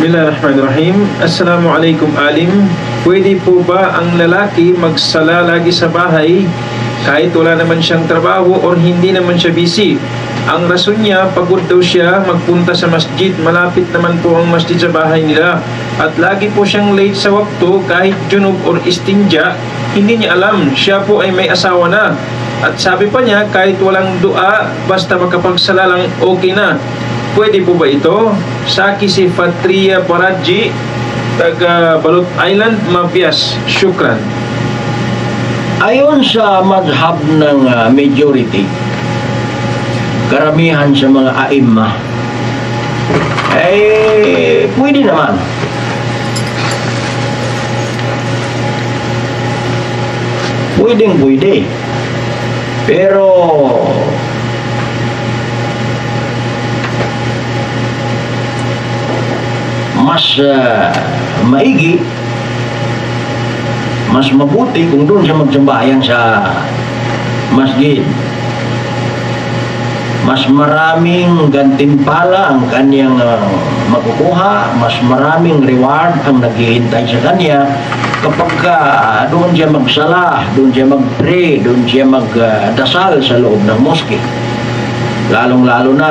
Bismillahirrahmanirrahim. Assalamualaikum alim. Pwede po ba ang lalaki magsala lagi sa bahay kahit wala naman siyang trabaho or hindi naman siya busy? Ang rason niya, pagod daw siya magpunta sa masjid. Malapit naman po ang masjid sa bahay nila. At lagi po siyang late sa wakto kahit junub or istinja. Hindi niya alam, siya po ay may asawa na. At sabi pa niya, kahit walang dua, basta makapagsala lang okay na. Pwede po ba ito? Saki si Fatria Paraji, taga Balot Island, Mapias. Shukran. Ayon sa madhab ng ah, majority, karamihan sa mga aimma, eh, pwede naman. Pwedeng pwede. Pero, mas ah, maigi mas mabuti kung doon siya magsambahayan sa masjid. Mas maraming gantimpala ang kanyang ah, makukuha, mas maraming reward ang naghihintay sa kanya kapag ah, doon siya magsala, doon siya mag-pray, doon siya magdasal sa loob ng moske. Lalong-lalo na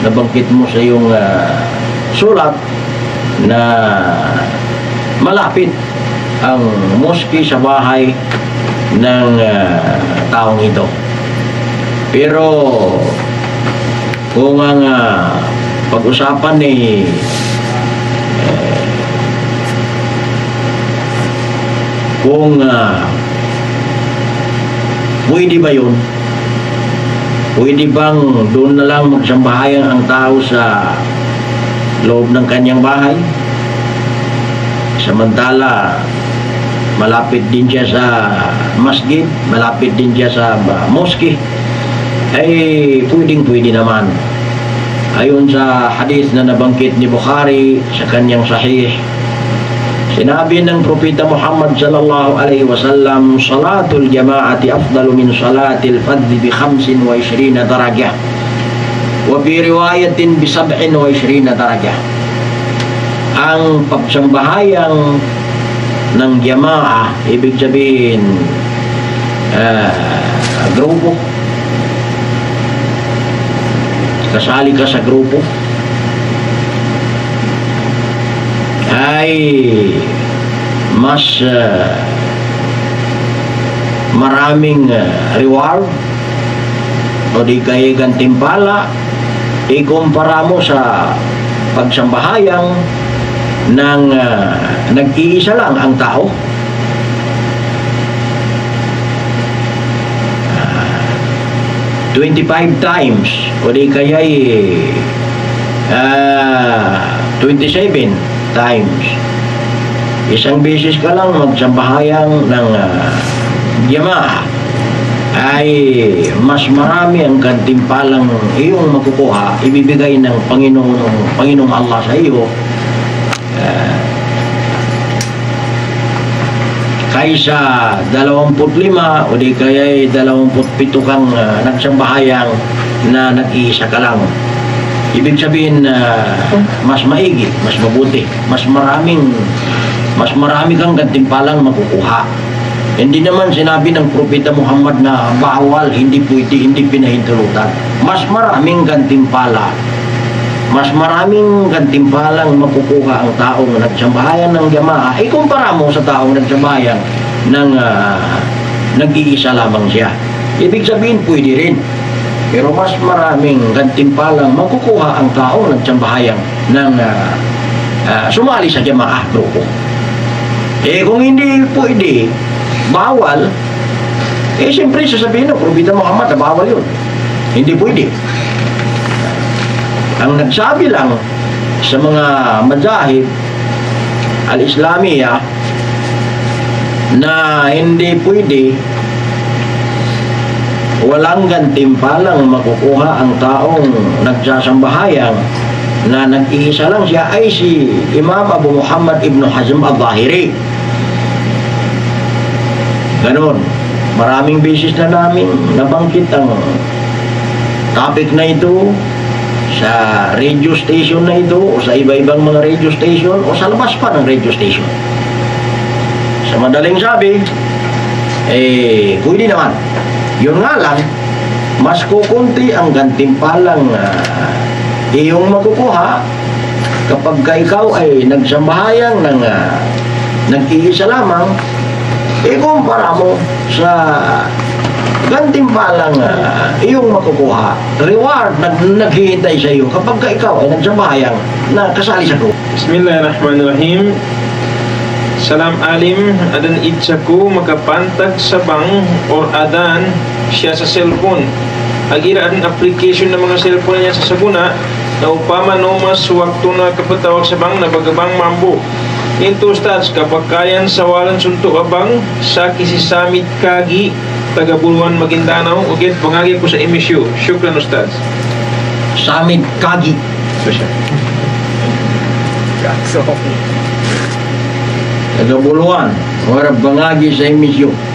nabanggit mo sa iyong ah, sulat na malapit ang moski sa bahay ng ah, taong ito. Pero kung ang ah, pag-usapan ni eh, kung ah, pwede ba yun? Pwede bang doon na lang magsambahayan ang tao sa loob ng kanyang bahay? Samantala, malapit din siya sa masjid, malapit din siya sa uh, moske, ay pwedeng pwede naman. Ayon sa hadith na nabanggit ni Bukhari sa kanyang sahih, sinabi ng Propeta Muhammad sallallahu alaihi wasallam, Salatul jama'ati afdalu min salatil fadli bi 25 darajah. Fi riwayatin bi 27 darajah ang pagsambahayang ng yamaa, ibig sabihin, ah, grupo. Kasali ka sa grupo. Ay mas ah, maraming ah, reward o di kaya gantimpala ikumpara mo sa pagsambahayang ng ah, nag-iisa lang ang tao. Ah, 25 times o di kaya ah 27 times. Isang beses ka lang magsambahayang ng uh, yama ay mas marami ang gantimpalang iyong makukuha ibibigay ng Panginoon Panginoong Allah sa iyo Ah, kaysa 25 o di kaya 27 kang uh, nagsambahayang na nag-iisa ka lang. Ibig sabihin na mas maigi, mas mabuti, mas maraming mas marami kang gantimpalang makukuha. Hindi naman sinabi ng Propeta Muhammad na bawal, hindi pwede, hindi pinahintulutan. Mas maraming gantimpala mas maraming gantimpalang makukuha ang taong nagsambahayan ng yamaa ay kumpara mo sa taong nagsambahayan ng ah, nag-iisa lamang siya. Ibig sabihin, pwede rin. Pero mas maraming gantimpalang makukuha ang taong nagsambahayan ng ah, ah, sumali sa yamaa grupo. Eh kung hindi pwede, bawal, eh siyempre sasabihin ng Propeta Muhammad na bawal yun. Hindi pwede. Ang nagsabi lang sa mga madahib al-Islamiyah na hindi pwede walang gantimpalang makukuha ang taong nagsasambahayang na nag-iisa lang siya ay si Imam Abu Muhammad Ibn Hazm al-Zahiri. Ganon. Maraming beses na namin nabanggit ang topic na ito sa radio station na ito o sa iba-ibang mga radio station o sa labas pa ng radio station. Sa madaling sabi, eh, pwede naman. Yun nga lang, mas kukunti ang gantimpalang ah, iyong makukuha kapag ka ikaw ay nagsambayang ng ah, nag-iisa lamang, ikumpara mo sa gantimpalang ah, iyong makukuha. Reward nag naghihintay sa iyo kapag ka ikaw ay nagsambayang na kasali sa group. Bismillahirrahmanirrahim. Salam alim, adan itsa ko makapantag sa bang or adan siya sa cellphone. Agira adan application ng mga cellphone niya sa saguna na upama no mas wakto na kapatawag sa bang na bagabang mambo. Into stats kapag kayan sa walan sunto abang sa kisisamit kagi taga Buluan Maguindanao again pangagi ko sa MSU. Shukran ustads. Samid Kagi. Nagabuluan. Warab bangagi sa emisyon.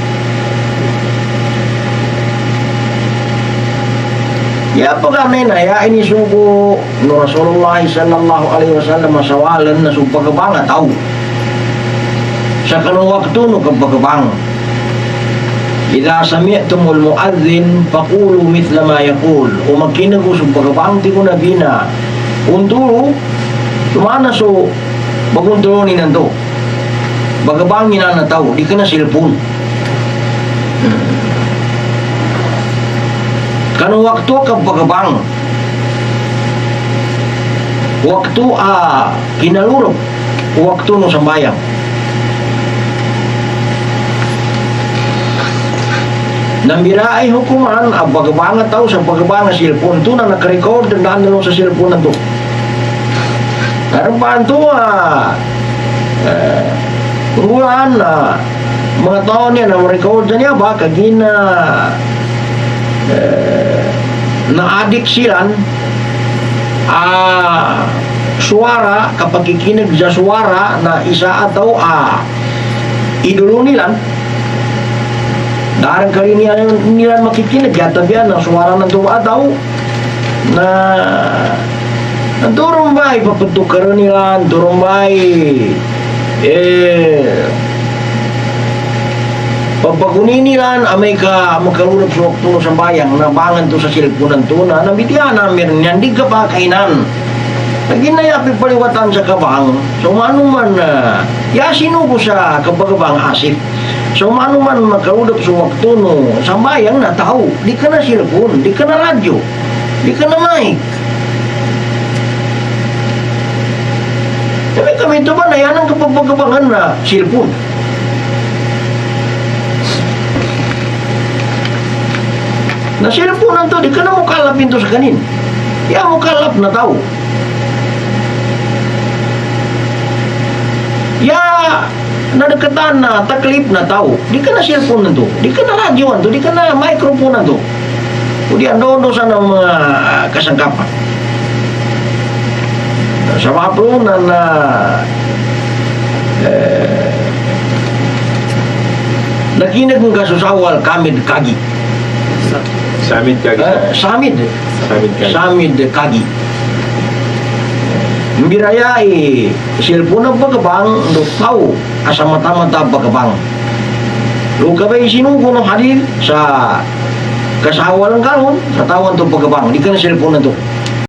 Ya pa kami na ya ini suko no Rasulullah sallallahu alaihi wasallam masawalan na supagabang tao. Sa kanong waktu no kapagabang. Ida sami'tumul muadzin faqulu mithla ma yaqul. O magkinago supagabang ti ko na bina. Unturo sumana so bagunturo ni nanto. Bagabangin na nataw, di ka na cellphone. Kanong waktu ka bagabang. Waktu a kinalurog. Waktu no sambayang. Nambira ay hukuman ang bagabanga tao sa bagabanga cellphone. Ito na nakarecord ang daan sa cellphone na to. Karon pa ito ah, eh, Ungulan na mga tao niya na record na niya ba kagina eh, na-addict sila ah suwara kapag kikinig sa suwara na isa ataw ah idolo nila darang kali nila, nila makikinig yata biyan ang suwara ng tuwa daw na ang turong ba ipaputok nila ang turong ba eh pagpakunin nila amay ka magkarunod sa wakto sa bayang na bangan to sa silpunan to na nabitihan namin yan di ka pa kainan. Naginayapin paliwatan sa kabang. So mano man uh, yasino ko sa kabagabang asip. So mano man magkarunod sa wakto no sa bayang na tao. Di ka na silpon di ka na radyo di ka na mic. Kami kami ito ba na yan ang kapagpagabangan na cellphone? Na cellphone ang to, di ka na mo kalapin to sa kanin. Ya mo kalap na tao. Ya nadekatan na taklip na tao. Di ka na cellphone na to. Di ka na radyo to. Di ka na microphone na to. O di ando sa ng mga kasangkapan sa mga punan na eh, kasusawal kagi Samit kagi. Eh, samid. Samit kagi. samid kagi. Mbiraya ay silpo ng pagkabang do tao asa mata-mata pagkabang. Lo kabay sinugo ng hadil sa kasawa ng karon sa tawan to pagkabang? Di ka na silpo na to